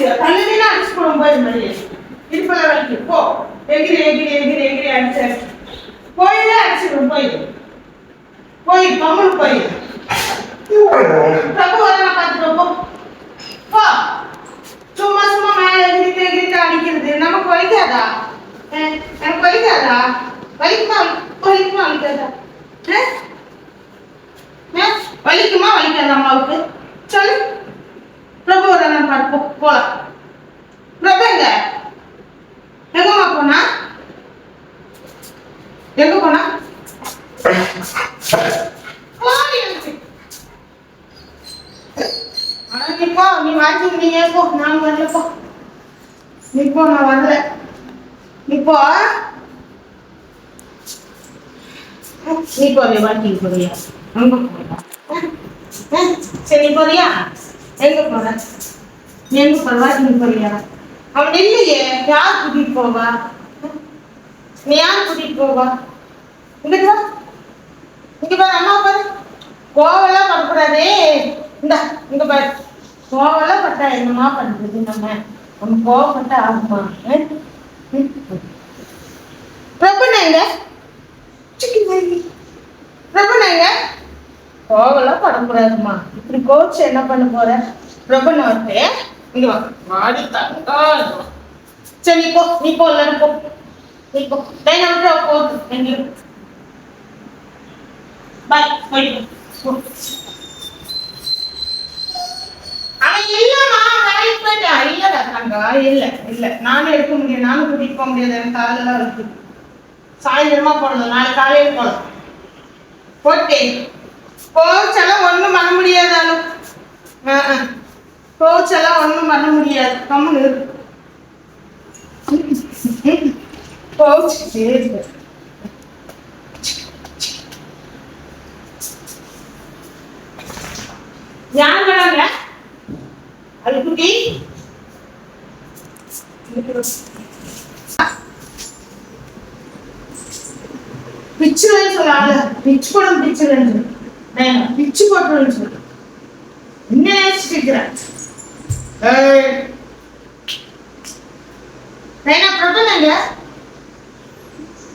அடிச்சு தள்ளதுன்னா அடிச்சு போடும்போது மாதிரி இருப்பல வரைக்கும். போ. எகிரி எகிரி எகிரி எகிரி அடிச்சு போயிடு அடிச்சிடும் போயிடு போய் கம்மல் போயிடு பிரபு வர நான் பார்த்துட்டு போ. சும்மா சும்மா மேலே எகிரிட்டு எகிரிட்டு அடிக்கிறது. நமக்கு வலிக்காதா? எனக்கு வலிக்காதா? வலிக்குமா? வலிக்குமா? வலிக்காதா? வலிக்குமா? வலிக்காதா அம்மாவுக்கு? பாரு வர போலாம். பிரபு எங்க எங்கம்மா போனா? எங்க போனா? போடி அங்கிட்டு. நீ போ நீ வாங்கி நீ போ. நான் வரல போ. நீ போ நான் வரல. நீ போ. நீ போறியா வாக்கிங் போறியா? அங்க போறியா? சரி போறியா? எங்க போற? எங்க போற வாக்கிங் போறியா அவன் இல்லையே யார் கூட்டிட்டு போவா? நீ யார் கூட்டிட்டு போவா? இங்கிட்டு வா. இங்க பாரு அம்மா பாரு. கோவெல்லாம் படக்கூடாதே இந்த இங்க பாரு. கோவெல்லாம் பட்டா என்னமா பண்றது நம்ம? நம்ம கோவப்பட்டா ஆகுமா? அஹ்? ம். பிரபுண்ணா எங்க? கோவெல்லாம் படக்கூடாதுமா இப்படி கோச்சு என்ன பண்ண போற? பிரபுண்ணா வந்து இங்க வா. வாடி தங்கா சரி நீ போ. நீ போ எல்லாரும் போ. நீ போ. டைம் விட்டு போகுது. எங்கேயும் பாய் போயிட்டு போ. அவன் இல்லம்மா வேலைக்கு போயிட்டான் இல்லடா தங்கா இல்ல இல்ல. நானும் எடுக்க முடியும் நானும் கூட்டிட்டு போக முடியாது. எனக்கு காலெல்லாம் இருக்கு சாயந்தரமா போடணும். நாளை காலையில போகலாம் போட்டேன் கோச்செல்லாம் ஒண்ணும் பண்ண முடியாதாலும். கோச்செல்லாம் ஒன்றும் பண்ண முடியாது. கம்முன்னு இருக்கு. யார் வராங்க அது பிச்சுன்னு பிச்சுலன்னு பிச்சு படம் பிச்சுன்னு சொல்லு பிச்சு போட்டுருன்னு சொல்லு என்ன நினைச்சிட்டு இருக்கிறேன்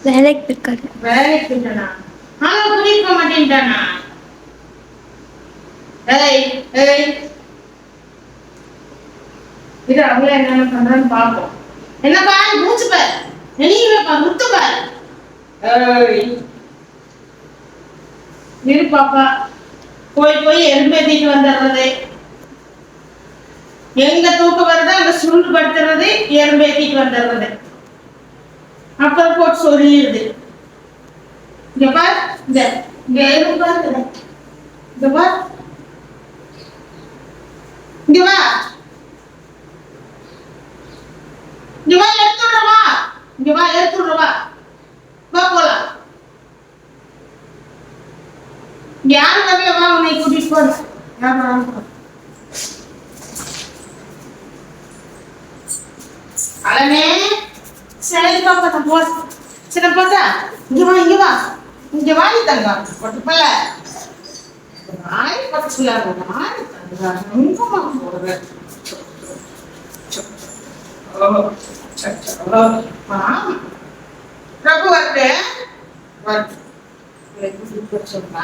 வேலைக்கு இருக்காரு வேலைக்கு போயிட்டானா ஆனா கூட்டிட்டு போக மாட்டேன்ட்டானா? ஏய் ஏய். இது அவங்கள என்னென்ன பண்றான்னு பார்ப்போம். என்னப்பா மூச்சு பார். முத்து பார். ஏய். இரு பாப்பா. போய் போய் எறும்பேத்திட்டு வந்துடுறது. எங்க தூக்கம் வருதோ அங்க சுருண்டு படுத்துறது எறும்பேத்திட்டு வந்துடுறது. அப்புறம் போட்டு சொல்லிடுது. இங்க பார் இந்த இங்க எறும்பு பார் இங்க. பார். இங்க வா. இங்க வா எடுத்துடுறவா இங்க வா எடுத்து விடுறவா வா. போலாம். யாரு வரல? வா உன்னை கூட்டிட்டு போறேன் யார் சரி பாப்பா நான் போ. சின்ன பாத்தா இங்க வா இங்க வா. இங்க வா நீ தங்க. பட்டு பல்ல நாய் பக்கத்துல எங்கம்மா போற பிரபு வரட்டு சொன்னா